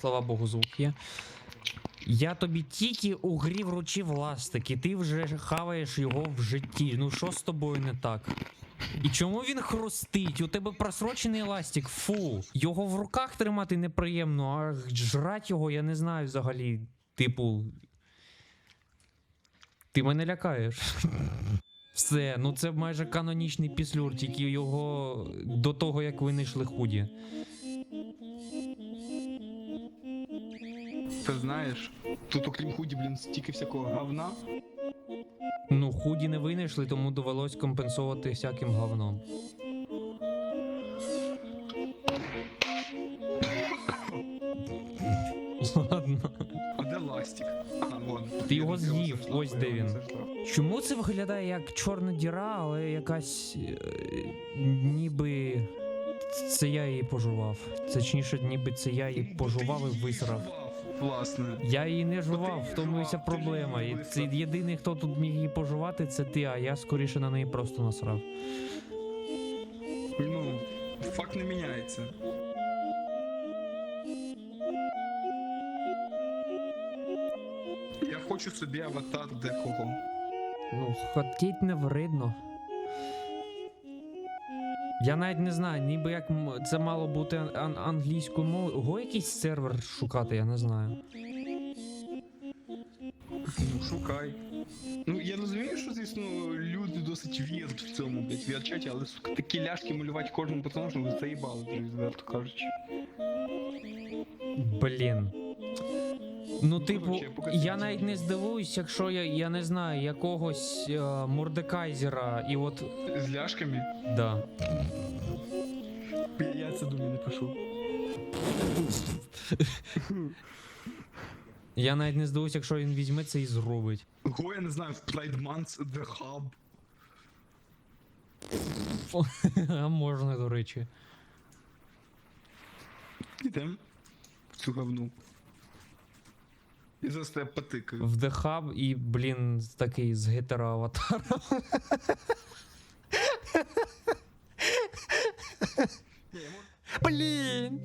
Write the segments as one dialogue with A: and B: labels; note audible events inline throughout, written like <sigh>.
A: Слава Богу, звук є. Я тобі тільки у грі вручив ластик, і ти вже хаваєш його в житті. Ну що з тобою не так? І чому він хрустить? У тебе просрочений ластик, фу. Його в руках тримати неприємно, а жрать його я не знаю взагалі. Типу. Ти мене лякаєш. Все, ну це майже канонічний післюр, тільки його до того, як винайшли худі.
B: Ти знаєш, тут окрім худі, блін, стільки всякого говна.
A: Ну, худі не винайшли, тому довелось компенсувати всяким говном. Ладно.
B: А де ластик? А, вон.
A: Ти його з'їв, ось де він. Чому це виглядає як чорна діра, але якась. е, ніби. Це я її пожував. Точніше, ніби це я її пожував і висрав.
B: Власне.
A: Я її не жував, в тому вся проблема. І це єдиний, хто тут міг її пожувати, це ти, а я скоріше на неї просто насрав.
B: Ну, факт не міняється. Я хочу собі аватар декого.
A: Ну, хаткейт не вридно. Я навіть не знаю, ніби як це мало бути ан- англійською мовою. Го якийсь сервер шукати, я не знаю.
B: Ну, шукай. Ну, я розумію, що, звісно, люди досить вірять в цьому, блядь, вірчаті, але сука, такі ляшки малювати кожному персонажу, ви заїбали, відверто кажучи.
A: Блін. Ну, типу, я навіть не здивуюсь, якщо я, я не знаю, якогось е, Мордекайзера, і от.
B: З ляшками?
A: Да.
B: Я, це думаю, не пишу.
A: Я навіть не здивуюсь, якщо він візьме це і зробить.
B: Го, я не знаю, в Month The Hub. <laughs>
A: А можна, до речі.
B: Ідем в цю говну. І зараз тебе потикаю.
A: В The Hub і, блін, такий з гетера аватара. Блін.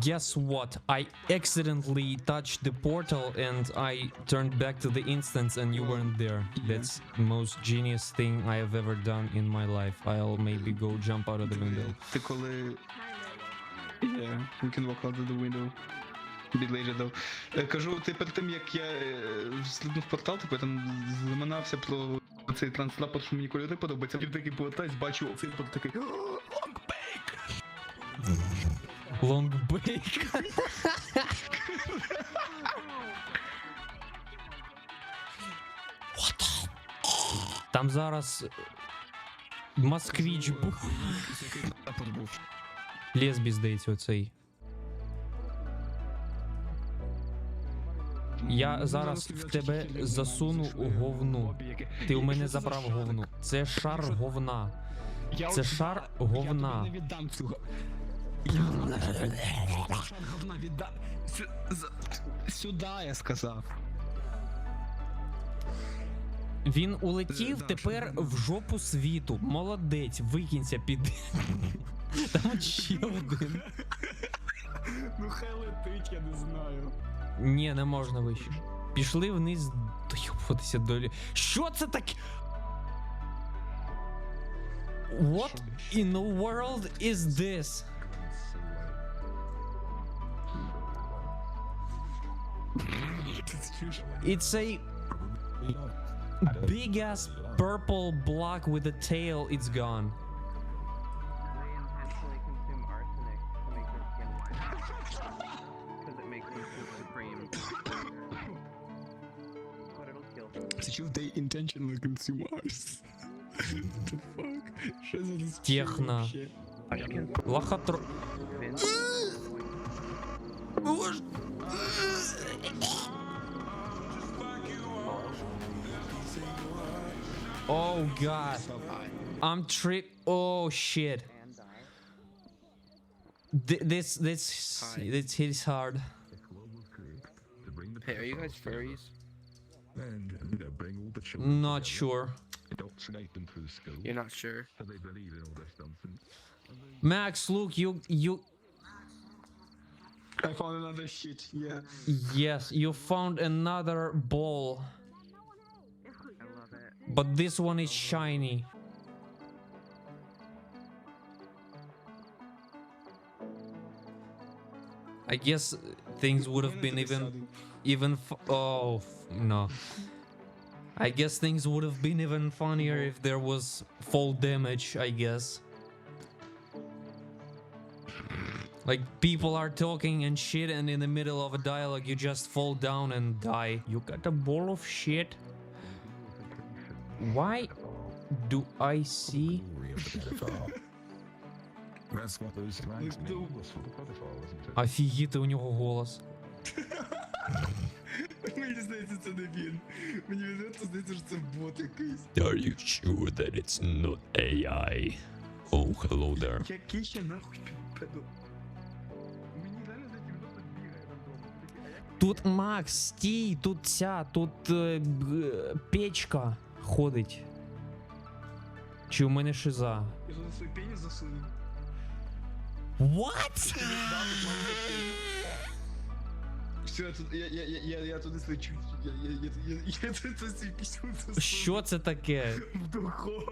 A: Guess what? I accidentally touched the portal and I turned back to the instance and you weren't there. That's the most genius thing I have ever done in my life. I'll maybe go jump out of the window.
B: Ти коли. Yeah, we can walk out of the window. Bit later though. Е, Кажу, ти перед тим як я е, сліднув портал, типу я там заминався про цей транслапор, що мені кольори подобаються. Я такий повертаюсь, бачу оцей пort такий. Лонгбейк!
A: Long break. Там зараз Москвіч був. Лесбі, здається, оцей. Я зараз в тебе засуну говну. Ти у мене забрав говну. Це шар говна. Це шар говна.
B: Я віддам цього. Я шар говна віддам. Сюди я сказав.
A: Він улетів тепер в жопу світу. Молодець, викинься під. Там ще один.
B: Ну хай летить, я не знаю.
A: Ні, не можна вище. Пішли вниз доюбуватися долі. Що це таке? What in the world is this? It's a big ass purple block with a tail. It's gone.
B: чув they intentionally consume ours. <laughs> The fuck? Що за дискусія
A: Техно.
B: вообще?
A: Лохотро...
C: Vince,
A: Oh god. I'm trip. Oh shit.
C: and die.
A: Th- this this
D: Hi.
A: this hits hard.
D: Hey, are you guys furries?
E: And you know, bring all the children
A: Not
E: together,
A: sure.
E: indoctrinate them through school,
D: You're not sure?
E: so they believe in all this nonsense.
A: Max, look, you you
B: I found another shit, yeah.
A: Yes, you found another ball.
C: I love it.
A: But this one is shiny. I guess things would have been even even f- oh f- no. I guess things would have been even funnier if there was fall damage, I guess. Like people are talking and shit and in the middle of a dialogue you just fall down and die. You got a ball of shit? Why do I see
E: Glory of the pedophile. That's what those flags
B: Look,
E: mean.
B: the-
E: Was for the pedophile, wasn't it?
A: Офігіти у нього голос. <laughs> <laughs>
B: Мені здається, це не він. Мені відверто здається, що це бот якийсь.
A: Are you sure that it's not AI? Oh, hello there.
B: Який ще нахуй педо? Мені реально здається, він просто бігає рандомно.
A: Тут Макс, стій, тут ця, тут е, г- печка ходить. Чи у мене шиза?
B: Я туди свій пеніс засунув.
A: What?
B: Все, я, тут- я, я, я, я, я туди слечу. Я, я, я, я, я, я туди пісню.
A: Що це таке?
B: В духовку.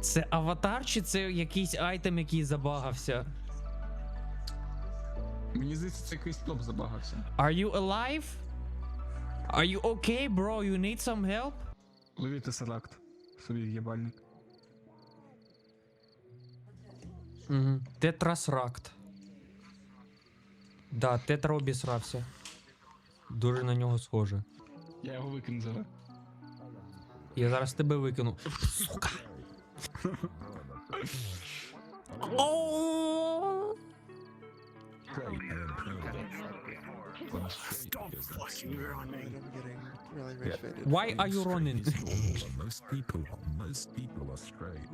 A: Це аватар чи це якийсь айтем, який забагався?
B: Мені здається, це якийсь топ забагався.
A: Are you alive? Are you okay, bro? You need some help?
B: Ловіть селект. Собі єбальник.
A: Угу. Тетрасракт. Да, тетра обісрався. Дуже на нього схоже.
B: Я його викину зараз.
A: Я зараз тебе викину. Сука. О! Why are you running?
E: most people, most people are straight.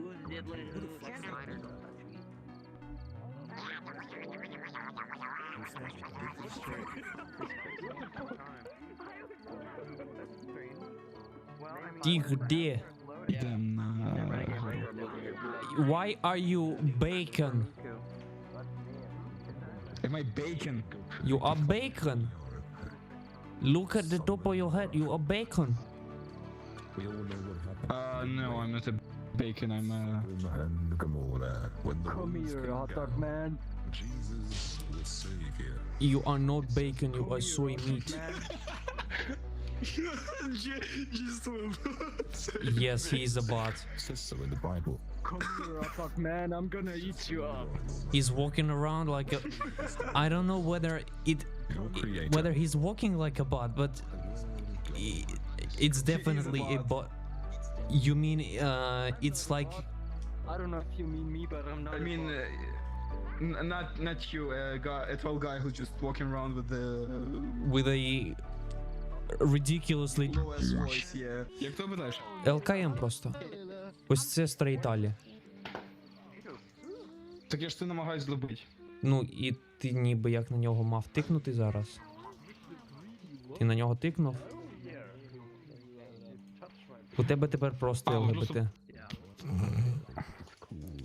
A: Dear.
B: Then, uh,
A: why are you bacon?
B: Am I bacon?
A: You are bacon. Look at the top of your head. You are bacon.
B: Uh, no, I'm not a bacon, I'm a...
E: Sodom and Gomorrah when the
F: Come here, hot dog man.
E: Jesus, the savior.
A: You are not bacon. You are soy meat. <laughs>
B: Just
A: Yes, he is a bot.
E: says so in the Bible.
F: Come here, hot man. I'm gonna eat you up.
A: He's walking around like a. I don't know whether it, whether he's walking like a bot, but i- it's definitely a bot. You mean uh, it's like
F: I don't know if you mean me, but I'm not.
B: I mean, uh, n- not not you, a guy, a tall guy who's just walking around with the
A: with a ridiculously
B: lowest voice, yeah. Як то питаєш?
A: ЛКМ просто. Ось це стрейталі.
B: Так я ж це намагаюсь зробити.
A: Ну і ти ніби як на нього мав тикнути зараз. Ти на нього тикнув? У тебе тепер просто ЛГБТ.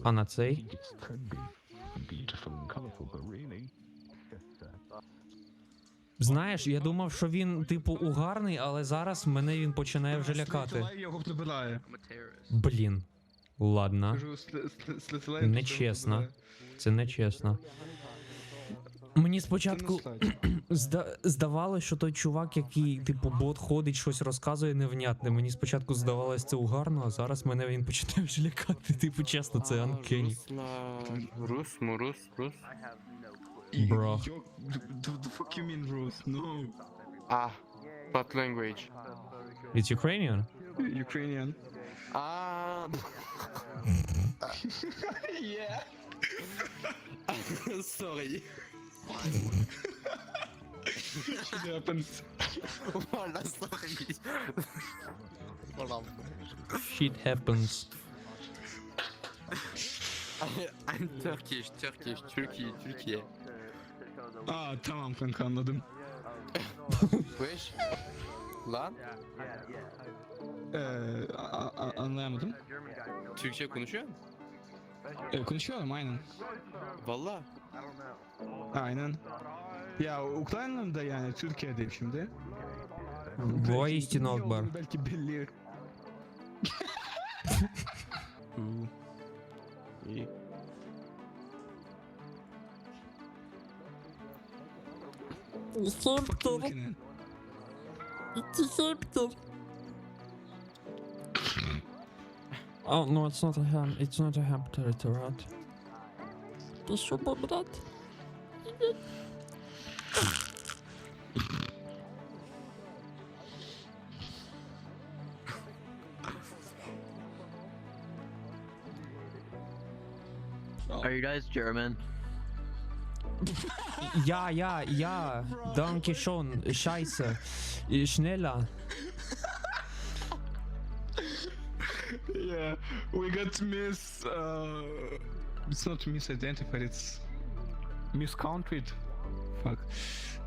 A: А на цей? Знаєш, я думав, що він, типу, угарний, але зараз мене він починає вже лякати. Блін. Ладно. Нечесно. Це нечесно. Мені спочатку <clears throat> зда- здавалось, що той чувак, який, типу, бот ходить, щось розказує невнятне. Мені спочатку здавалось це угарно, а зараз мене він починає вже лякати. <laughs> Типу, чесно, це анкені.
G: Рус, мурус, рус.
A: Бро.
B: The fuck you mean, Rose? No.
G: Ah, what language?
A: It's Ukrainian?
B: Ukrainian.
G: Ah, <laughs>
B: Yeah. <laughs>
G: sorry.
B: Shit happens.
G: Voilà, sorry. voilà.
A: Shit happens.
G: I'm Turkish, Turkish, Turkey, Türkiye.
B: Aa tamam kanka anladım.
G: Wesh. Lan?
B: Ee, a- a- anlayamadım.
G: Türkçe konuşuyor mu?
B: Ee, konuşuyorum aynen.
G: Valla.
B: Aynen. Ya Ukrayna'da yani Türkiye'deyim şimdi.
A: Воістину
B: Belki
A: Акбар.
B: yolunu Belki belli. Uuu. İyi.
H: Септор,
B: Makine.
H: идти септор.
A: Oh, no, it's not a ham. It's not a ham territory.
H: Ты что, брат?
F: Are you guys German?
A: Ja, ja, ja. Danke schon. Scheiße. Schneller.
B: Yeah, we got miss. Uh, it's not misidentified. It's miscounted. Fuck.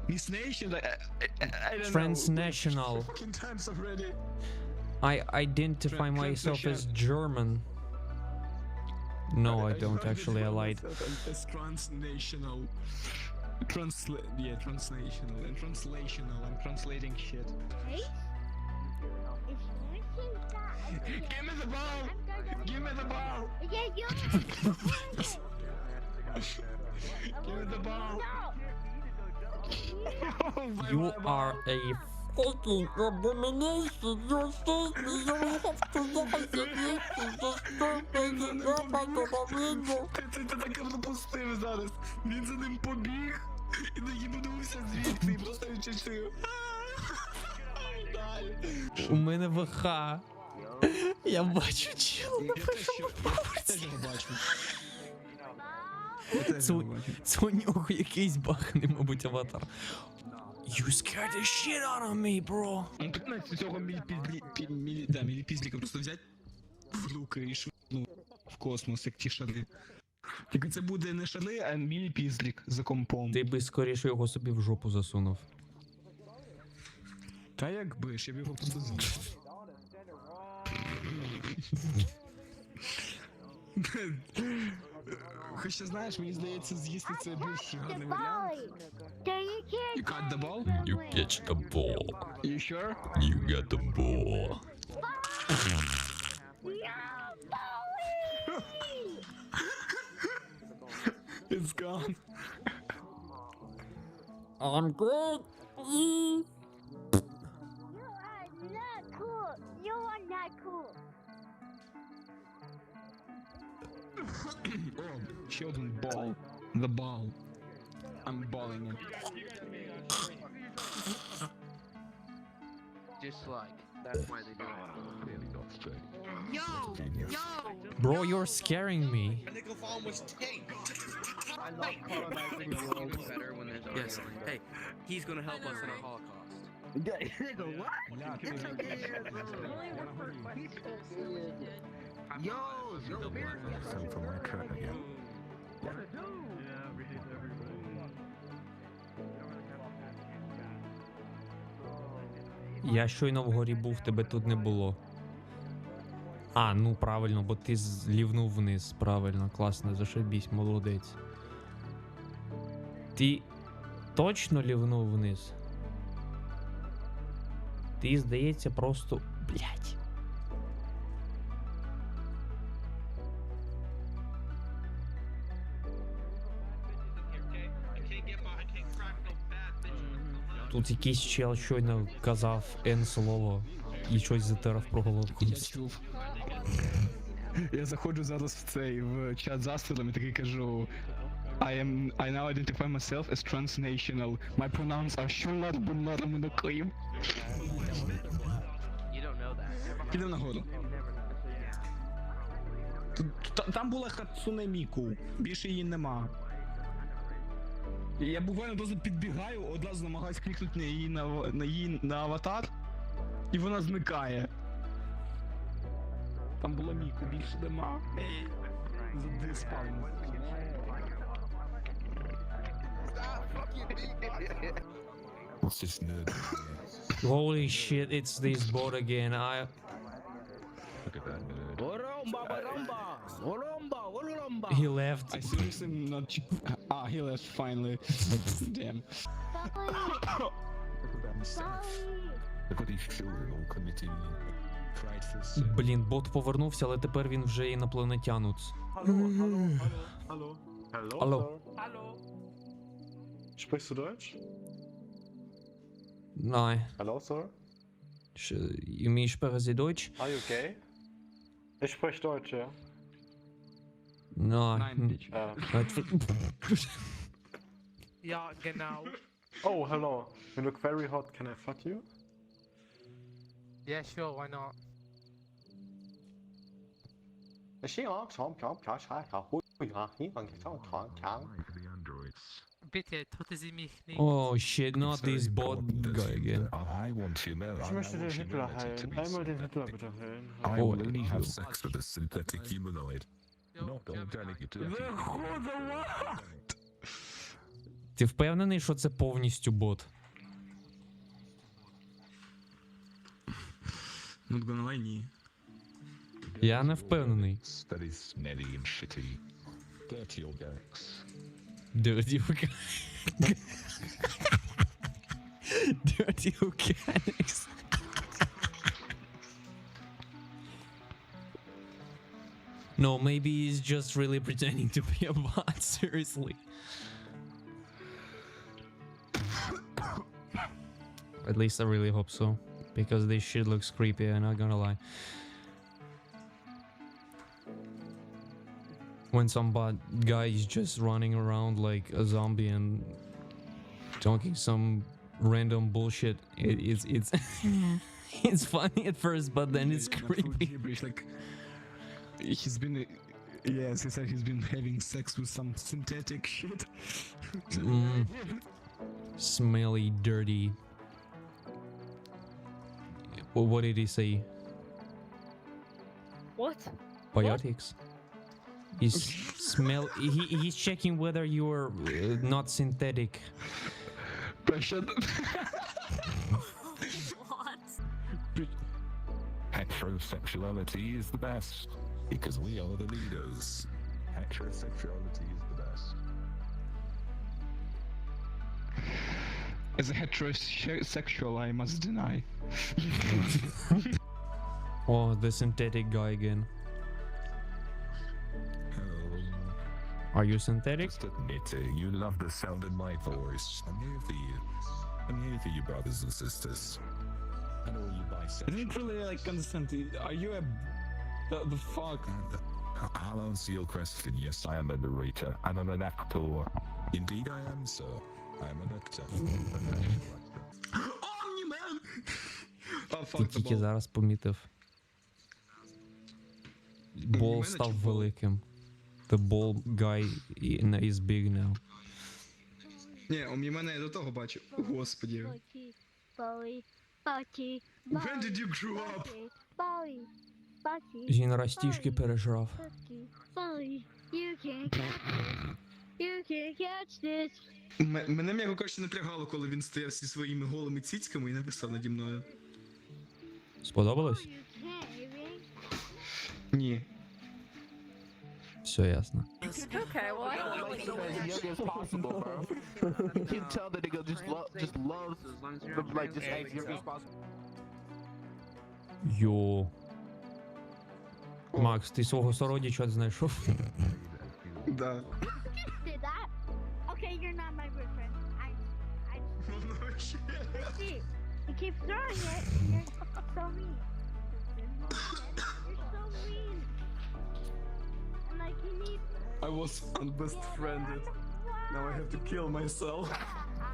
B: Miss Nation. I, I, I don't
A: Transnational.
B: know. <laughs> Fucking times already.
A: I identify
B: Tran-
A: myself as. German. No, I don't actually. I lied.
B: As transnational. Transla- yeah, transnational and translational. I'm translating shit. Hey? <laughs> Give me the ball! Give me the ball! Give me the ball!
A: You are a
H: Fucking abomination, you're so you have to die, you just don't make it up like a window.
B: Ти це таке пропустив зараз. Він за ним побіг і не їбанувся звідти, і просто відчувся. Далі.
A: У мене ВХ. Я бачу чел.
B: Його бачу. Я теж
A: Це, це у нього якийсь баханий, мабуть, аватар. You scared the shit out of me, bro.
B: Ну так навіть цього міліпізлі... пі- мілі... Да, міліпізліка просто взять в руки і швидну в космос, як ті шари. Тільки це буде не шари, а міліпізлік за компом.
A: Ти би скоріше його собі в жопу засунув.
B: Та якби ж, я б його просто з'їв. Хоча знаєш, мені здається, з'їсти це більш гарний варіант. You got the ball?
A: You catch the ball.
B: You sure?
A: You got the ball. <laughs>
B: It's gone.
H: I'm good. Mm.
I: You are not cool. You are not cool.
B: oh, <coughs> children, ball. The ball. I'm balling it.
G: Just like, that's why they do it. Yo! Yo!
A: Bro, you're scaring me.
F: I love colonizing the world
G: better when there's Yes, hey, he's gonna help us in a Holocaust. <laughs>
F: What? Yo, yo,
E: Time for my turn again.
A: Я щойно вгорі був, тебе тут не було. А, ну правильно, бо ти злівнув вниз. Правильно, класно, зашибісь, молодець. Ти точно лівнув вниз? Ти, здається, просто. Блять. Тут якийсь чел щойно казав N слово і щось затирав про головку.
B: Я чув. Я заходжу зараз в цей в чат з і такий кажу. I am I now identify myself as transnational. My pronouns are
G: don't know that.
B: Підемо нагору. Тут- Там була Хацуне Міку, більше її нема. Я буквально просто підбігаю, одразу намагаюсь клікнути на її на, на її на аватар, і вона зникає. Там була Міку, більше нема. Ей, Задиспавно.
E: What's this nerd?
A: Holy shit, it's this boat again. I
E: Look at that nerd.
F: Oromba, oromba.
A: He left.
B: I seriously am not. Ah, he left finally. Damn.
A: Блін, бот повернувся, але тепер він вже інопланетянуц.
J: Hallo.
A: Hallo. Алло. Hallo.
J: Sprichst du Deutsch?
A: Nein.
J: Hallo, Sir.
A: Ш- You mean, sprechen Deutsch?
J: Are you okay? Ich spreche Deutsch, ja.
A: No.
B: Nein,
A: nicht. <laughs> <laughs>
C: ja, genau.
J: Oh, hello. You look very hot. Can I fuck you?
C: Yeah, sure. Why not? Bitte, töte mich nicht.
A: Oh shit, not this bot guy again.
J: Ich möchte den Hitler heilen. Einmal den Hitler bitte heilen.
A: Oh, I
E: will oh, only have sex with a synthetic humanoid. Not organic turkey.
A: Ти впевнений, що це повністю бот?
B: Not gonna lie, ні.
A: Я не впевнений.
E: That is smelly and shitty. Dirty organics.
A: Dirty organics. Dirty organics. No, maybe he's just really <laughs> pretending to be a bot, seriously. At least I really hope so. Because this shit looks creepy, I'm not gonna lie. When some bot guy is just running around like a zombie and talking some random bullshit, it, it's it's <laughs> it's funny at first, but then it's creepy.
B: Gibberish, like he's been. Yes, he said he's been having sex with some synthetic shit.
A: Mm. Smelly, dirty. Well, what did he say?
I: What?
A: Biotics. He's smell. He, he's checking whether you're uh, not synthetic.
B: Pressure. <laughs>
E: Heterosexuality is the best because we are the leaders. Heterosexuality is the best.
B: As a heterosexual, I must deny. <laughs>
A: Oh, the synthetic guy again. Are you synthetic?
E: just admit it. You love the sound of my voice. I'm here for you. I'm here for you, brothers and sisters. And all you
B: I
E: bisexuals.
B: didn't really like understand. it. Are you a the, the fuck?
E: And I'll answer your question. Yes, I am a narrator, and I'm an actor. Indeed, I am, sir. I am an actor. <gasps>
B: Omni <laughs> man. Oh
A: Ти
B: fuck the
A: тільки
B: ball.
A: зараз помітив. Бол
B: мене
A: став
B: чи бол?
A: великим. The ball guy i- is big now.
B: Ні, он мене до того бачив. Господі.
I: Bochi, boy, bochi,
B: When did you grow up?
A: Він растішки пережрав.
B: М- мене, м'яко кажучи, напрягало, коли він стояв зі своїми голими цицьками і написав наді мною.
A: Сподобалось?
B: Ні.
A: Все ясно.
H: Okay, well, I don't
F: Like so as young as possible, bro. You can tell the nigga just lo- just loves
C: As long as you're
F: the,
C: not
F: like just as
C: translating
F: young as
C: stuff.
F: possible.
A: Йо. Макс, ти свого сородіча знайшов?
B: Да.
I: Did that? Okay, you're not my boyfriend. I, I, see. You keep throwing it. You're so mean. You're so mean. And like you need.
B: I was unbest friended. Now I have to kill myself.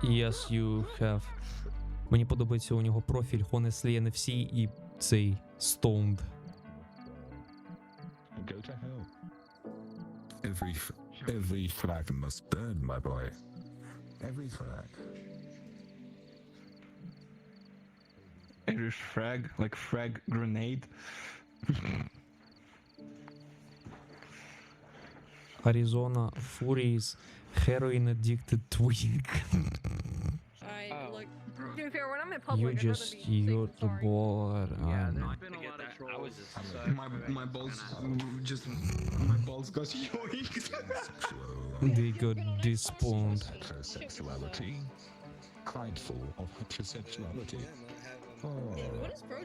A: Yes, you have. Мені подобається у нього профіль Honestly NFC і цей Stoned.
E: Go to hell. Every f- every flag must burn, my boy. Every flag.
B: Irish frag, like frag grenade.
A: Arizona Furies Heroin Addicted Twink.
H: I oh. look. To be fair, when I'm in public,
A: You
H: I'd rather
A: just
H: be safe
A: you're the
H: sorry.
A: ball.
C: Yeah, there's been a lot of
G: I was just
B: My my balls just my balls got <laughs> yoinked.
A: They got despawned.
E: Heterosexuality. Prideful of heterosexuality. Oh,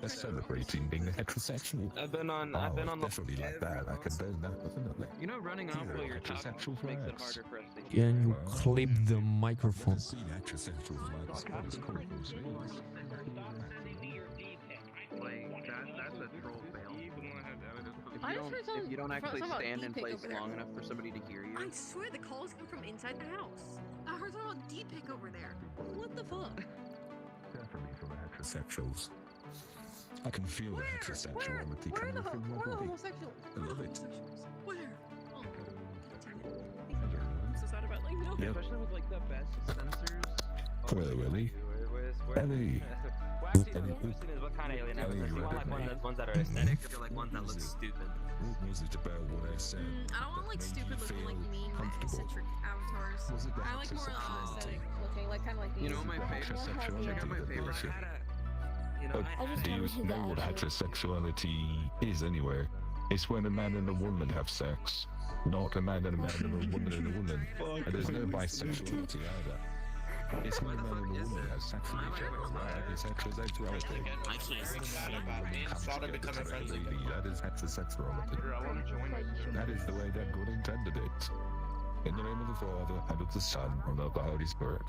E: they're celebrating being heterosexual.
G: I've been on.
E: Oh,
G: I've been oh, on the.
E: definitely like that. I can do that definitely.
G: You know, running off
E: You're
G: while you're talking
E: heterosexual
G: makes it
E: flags.
G: harder for us to hear.
A: Can you clip the microphone?
E: See heterosexual flags. That's cool.
C: Like that, that's a troll fail.
K: I
C: If you
K: just
C: don't,
K: heard someone
C: if you don't actually stand in place long enough for somebody to hear you.
K: I swear the calls come from inside the house. I heard something about D-pick over there. What the fuck?
E: Definitely for heterosexuals. I can feel the
K: Where? Where?
E: heterosexuality
K: Where are the,
E: coming
K: ho-
E: from my
K: where are the
E: body.
K: homosexuals?
E: I love it.
K: Homosexuals. Where? Oh, damn it. I'm so sad about like no.
E: Yep.
G: Especially with like the best sensors.
E: Hello, Willie. Ellie.
G: I've seen, what I've is what kind of alien
E: you
G: want like one of those ones that are aesthetic, or like ones that look stupid.
E: What was it about what I said?
K: Mm, I don't want like stupid looking, like mean, eccentric avatars.
E: The
K: I like more uh, aesthetic looking, like kind of like these.
C: You know my
E: The
C: favorite. Check out my favorite.
E: you.
G: You know, I,
I: I
E: do you know what heterosexuality is anyway? It's when a man and a woman have sex, not a man and a man and a woman and a woman. And there's no bisexuality either. It's when a man and a woman have sex with each other. That is heterosexuality.
G: I can't
E: When
G: see
E: a man and a woman come
G: becoming friends
E: have a baby, That is heterosexuality. That is the way that God intended it. In the name of the Father, and of the Son, and of the Holy Spirit.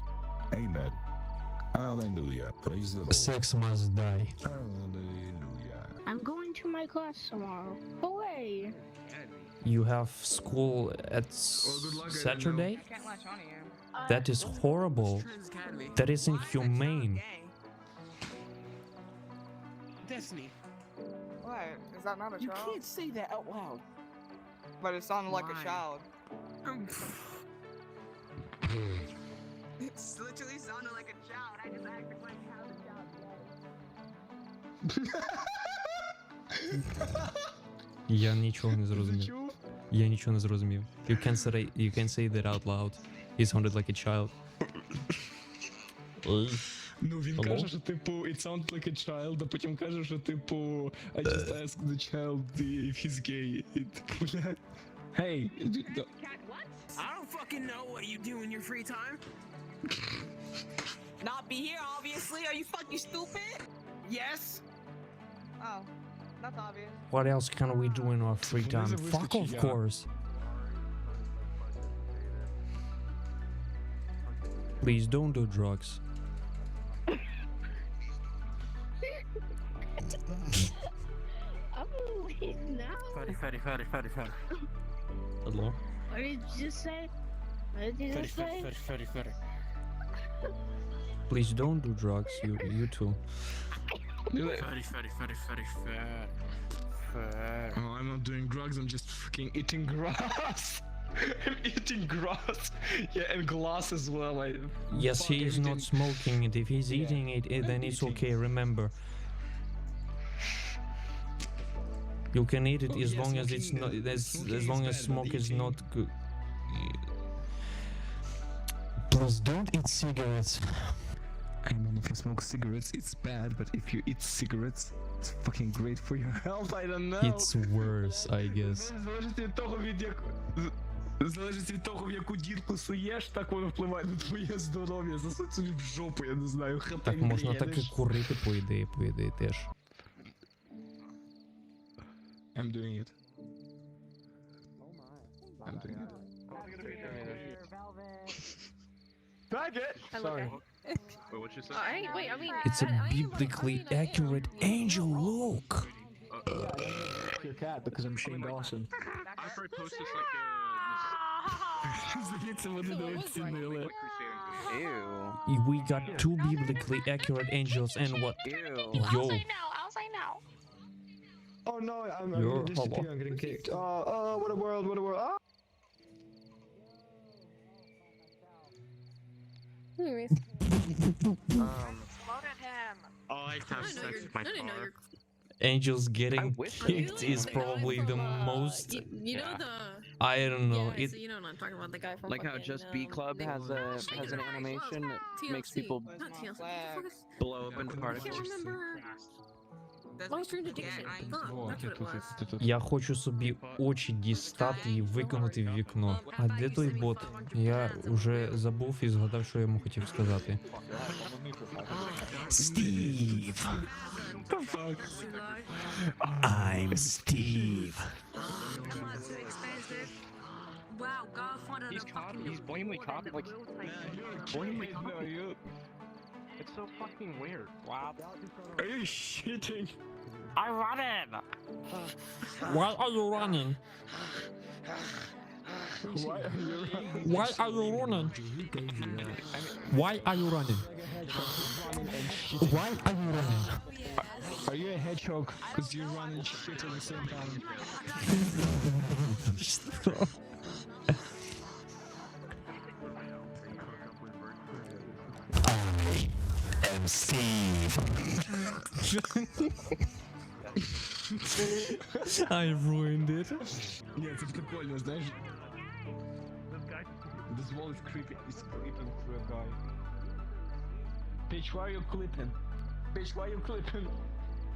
E: Amen. Hallelujah. Praise the Lord.
A: Sex must die.
E: Hallelujah.
I: I'm going to my class tomorrow. Away.
A: You have school at
B: Well, good luck, I don't
A: Saturday?
K: I can't latch on to you.
A: That is horrible. That is inhumane.
F: Destiny.
K: What? Is that not a
F: You
K: child?
F: can't say that out loud.
K: But it sounded like
F: Why?
K: a child. <sighs> It's literally sounded like a child. I just acted like how the child
A: Я нічого не зрозумів. Я нічого не зрозумів. You can't say you can't say that out loud. He sounded like a child.
B: Ну він
A: Hello?
B: каже, що типу it sounds like a child, а потім каже, що типу I just asked the child if he's gay. І типу, блядь. Hey, d-
F: I don't fucking know what you do in your free time. Not be here, obviously. Are you fucking stupid? Yes.
K: Oh, That's obvious.
A: What else can we do in our free time? Fuck, of course. Please don't do drugs. <laughs>
I: I'm awake now.
G: Fatty, fatty, fatty, fatty, fatty.
A: Hello?
I: What did you just say? What did you
G: ferry,
I: just say?
G: Fatty, fatty, fatty, fatty.
A: Please don't do drugs, you, you two. <laughs>
B: You're
G: Fatty, fatty, fatty, fatty, fat. Fat.
B: Oh, I'm not doing drugs, I'm just fucking eating grass. <laughs> I'm eating grass. Yeah, and glass as well. I
A: Yes,
B: fuck
A: he is not smoking it. If he's
B: Yeah,
A: eating it, eh, then
B: I'm
A: it's
B: eating.
A: okay. Remember, you can eat it
B: Oh,
A: as
B: yeah,
A: long as it's not as as long as smoke is not good. Plus, don't eat cigarettes.
B: I mean, if you smoke cigarettes, it's bad, but if you eat cigarettes, it's fucking great for your <laughs> health. I don't know.
A: It's worse, I guess. <laughs>
B: Залежить від того, від як... з- Залежить від того, в яку дірку суєш, так воно впливає на твоє здоров'я. Засунь собі в жопу, я не знаю, хапай
A: Так можна так і
B: мрієш.
A: курити, по ідеї, по ідеї теж.
B: I'm doing it. I'm doing it. Faggot! Sorry.
C: Wait, what you say?
K: Wait, I mean,
A: it's a biblically
K: I mean,
A: accurate angel look.
J: Uh, uh, uh, uh your cat because I'm Shane Dawson.
C: I
B: probably
K: post this
B: like
C: a.
G: Ew.
A: We got two biblically accurate angels and what?
G: Ew.
A: Yo.
I: I'll say no.
J: I'll say no. Oh
A: no,
J: I'm, I'm
A: disappearing.
J: I'm getting kicked. Oh, oh, what a world, what a world. Ah!
K: Anyways.
G: Um,
C: Oh, I have sex with my
K: I didn't
C: car.
A: angels getting kicked
K: You
A: is
K: know the
A: probably
K: from,
A: the
K: uh,
A: most.
K: You, you know
G: Yeah.
K: the.
A: I don't know.
K: yeah,
A: It
K: so you know what I'm talking about. The guy from.
C: Like how Just Be
K: um,
C: Club
K: the-
C: has a has an animation that makes people
K: Not TLC. what the
C: blow up into
K: I
C: particles.
K: My that's what it was.
A: Я хочу собі очі дістати і викинути в вікно. А де той бот? Я вже забув і згадав, що я йому хотів сказати. Стів! I'm Steve.
K: Wow, fucking
F: He's blatantly caught. Like, blatantly caught. It's so fucking weird. Wow.
B: Are you shitting?
F: I run it.
A: Why are you running?
B: Why are you
A: Why are you running? Why are you running? Why are you running?
B: Are you a hedgehog? Because you run and shit at the same time. <laughs>
A: Steve. I ruined it.
B: Ні, це прикольно, знаєш. This wall is creeping, is creeping through a guy. Bitch, why are you clipping? Bitch, why are you clipping?